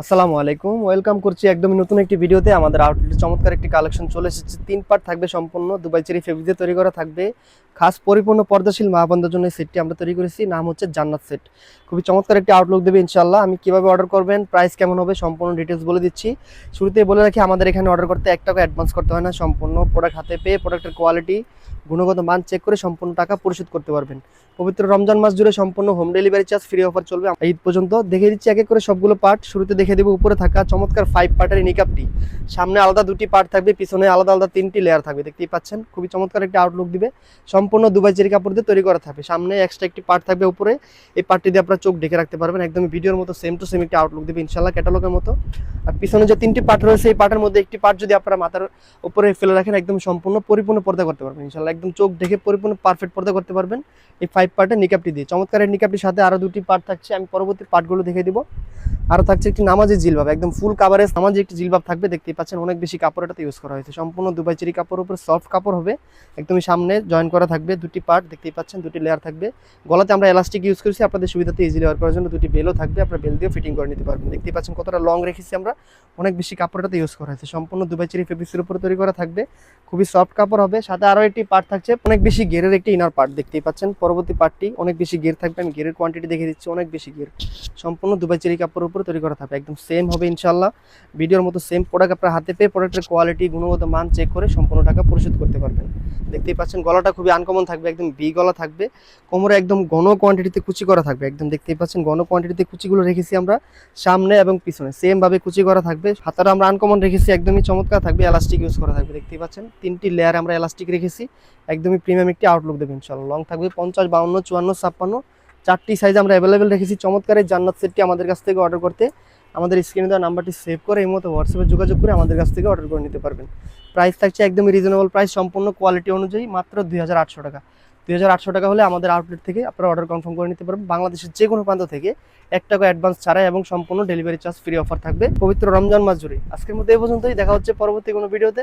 আসসালামু আলাইকুম। ওয়েলকাম করছি একদমই নতুন একটি ভিডিওতে। আমাদের আউটলেটে চমৎকার একটি কালেকশন চলে এসেছে। তিন পার্ট থাকবে সম্পূর্ণ। দুবাই চেরি ফেব্রিতে তৈরি করা থাকবে। খাস পরিপূর্ণ পর্দাশীল মা বোনদের জন্য সেটটি আমরা তৈরি করেছি। নাম হচ্ছে জান্নাত সেট খুবই চমৎকার একটি আউটলুক দেবে ইনশাল্লাহ আমি কীভাবে অর্ডার করবেন প্রাইস কেমন হবে সম্পূর্ণ ডিটেলস বলে দিচ্ছি। শুরুতে বলে রাখি, আমাদের এখানে অর্ডার করতে এক টাকা অ্যাডভান্স করতে হয় না। সম্পূর্ণ প্রোডাক্ট হাতে পেয়ে প্রোডাক্টের কোয়ালিটি গুণগত মান চেক করে সম্পূর্ণ টাকা পরিশোধ করতে পারবেন। পবিত্র রমজান মাস জুড়ে সম্পূর্ণ home delivery charge free offer চলবে। ঈদ পর্যন্ত দেখে দিচ্ছি এক এক করে সবগুলো পার্ট শুরুতে দেখে দেবো, উপরে থাকা চমৎকার ফাইভ পার্টের নিকাপটি সামনে আলাদা দুটি পার্ট থাকবে, পিছনে আলাদা আলাদা তিনটি লেয়ার থাকবে, দেখতেই পাচ্ছেন? খুবই চমৎকার একটি আউটলুক দিবে। সম্পূর্ণ দুবাই চেরি কাপড় দিয়ে তৈরি করা থাকবে। সামনে এক্সট্রা একটি পার্ট থাকবে উপরে। এই পার্টটি দিয়ে আপনারা চোখ ঢেকে রাখতে পারবেন। একদম ভিডিওর মতো সেম টু সেম একটি আউটলুক দেবে ইনশাল্লাহ ক্যাটালগের মতো। আর পিছনে যে তিনটি পার্ট রয়েছে, এই পার্টের মধ্যে একটি পার্ট যদি আপনারা মাথার উপরে ফেলে রাখেন, একদম সম্পূর্ণ পরিপূর্ণ পর্দা করতে পারবেন ইনশাল্লাহ একদম চোখ ঢেকে পরিপূর্ণ পারফেক্ট পর্দা করতে পারবেন। এই ফাইভ পার্টের নিকাপটি দিয়ে। চমৎকার নিকাপটির সাথে আরও দুটি পার্ট থাকছে। আমি পরবর্তী পার্টগুলো দেখে দিব। আরও থাকছে একটি নামাজি জিলবাব, একদম ফুল কাভারেজ নামাজি একটি জিলবাব থাকবে। দেখতেই পাচ্ছেন অনেক বেশি কাপড় এটাতে ইউজ করা হয়েছে। সম্পূর্ণ দুবাই চেরি কাপড়ের উপর সফট কাপড় হবে, একদমই সামনে জয়েন করা থাকবে দুটি পার্ট দেখতেই পাচ্ছেন দুটি লেয়ার থাকবে। গলাতে আমরা এলাস্টিক ইউজ করেছি, আপনাদের সুবিধাতে ইজিলি ওয়ার করার জন্য দুটি বেলও থাকবে, আপনার বেল দিয়ে ফিটিং করে নিতে পারবেন। দেখতেই পাচ্ছেন কতটা লং রেখেছি আমরা, অনেক বেশি কাপড়টাতে ইউজ করা হয়েছে। সম্পূর্ণ দুবাই চেরি ফেব্রিক্সের উপর তৈরি করা থাকবে। খুবই সফট কাপড় হবে। সাথে আরও একটি পার্ট থাকছে, অনেক বেশি গেরের একটি ইনার পার্ট দেখতেই পাচ্ছেন। পরবর্তী পার্টটি অনেক বেশি গের থাকবে, আমি গেরের কোয়ান্টিটি দেখে দিচ্ছি, অনেক বেশি গের সম্পূর্ণ দুবাই চেরি কাপড়ের উপর তৈরি করা থাকবে, একদম সেম হবে ইনশাল্লাহ ভিডিওর মতো সেম প্রোডাক্ট আপনার হাতে পেয়ে প্রোডাক্টের কোয়ালিটি গুণগত মান চেক করে সম্পূর্ণ টাকা পরিশোধ করতে পারবেন। দেখতেই পাচ্ছেন, গলাটা খুবই আনকমন থাকবে, একদম বি গলা থাকবে। কোমরে একদম ঘন কোয়ান্টিটিতে কুচি করা থাকবে, একদম দেখতেই পাচ্ছেন, ঘন কোয়ান্টিটিতে কুচিগুলো রেখেছি আমরা সামনে এবং পিছনে। সেমভাবে কুচি করা থাকবে হাতারা আমরা আনকমন রেখেছি, একদমই চমৎকার থাকবে এলাস্টিক ইউজ করা থাকবে, দেখতেই পাচ্ছেন। তিনটি লেয়ার আমরা এলাস্টিক রেখেছি। একদমই প্রিমিয়াম একটি আউটলুক দেবেন ইনশাল্লাহ লং থাকবে পঞ্চাশ, বাউন্ন, চুয়ান্ন, ছাপ্পান্ন। চারটি সাইজ আমরা অ্যাভেলেবেল রেখেছি। চমৎকার এই জান্নাত সেটটি আমাদের কাছ থেকে অর্ডার করতে। আমাদের স্ক্রিনে দেওয়া নাম্বারটি সেভ করে এই মতো হোয়াটসঅ্যাপে যোগাযোগ করে আমাদের কাছ থেকে অর্ডার করে নিতে পারবেন। প্রাইস থাকছে একদমই রিজনেবল প্রাইস সম্পূর্ণ কোয়ালিটি অনুযায়ী মাত্র দুই হাজার আটশো টাকা। দুই হাজার আটশো টাকা হলে আমাদের আউটলেট থেকে আপনারা অর্ডার কনফার্ম করে নিতে পারবেন। বাংলাদেশের যে কোনো প্রান্ত থেকে এক টাকা অ্যাডভান্স ছাড়াই এবং সম্পূর্ণ ডেলিভারি চার্জ ফ্রি অফার থাকবে। পবিত্র রমজান মাস জুড়ে। আজকের মধ্যে এই পর্যন্তই। দেখা হচ্ছে পরবর্তী কোনো ভিডিওতে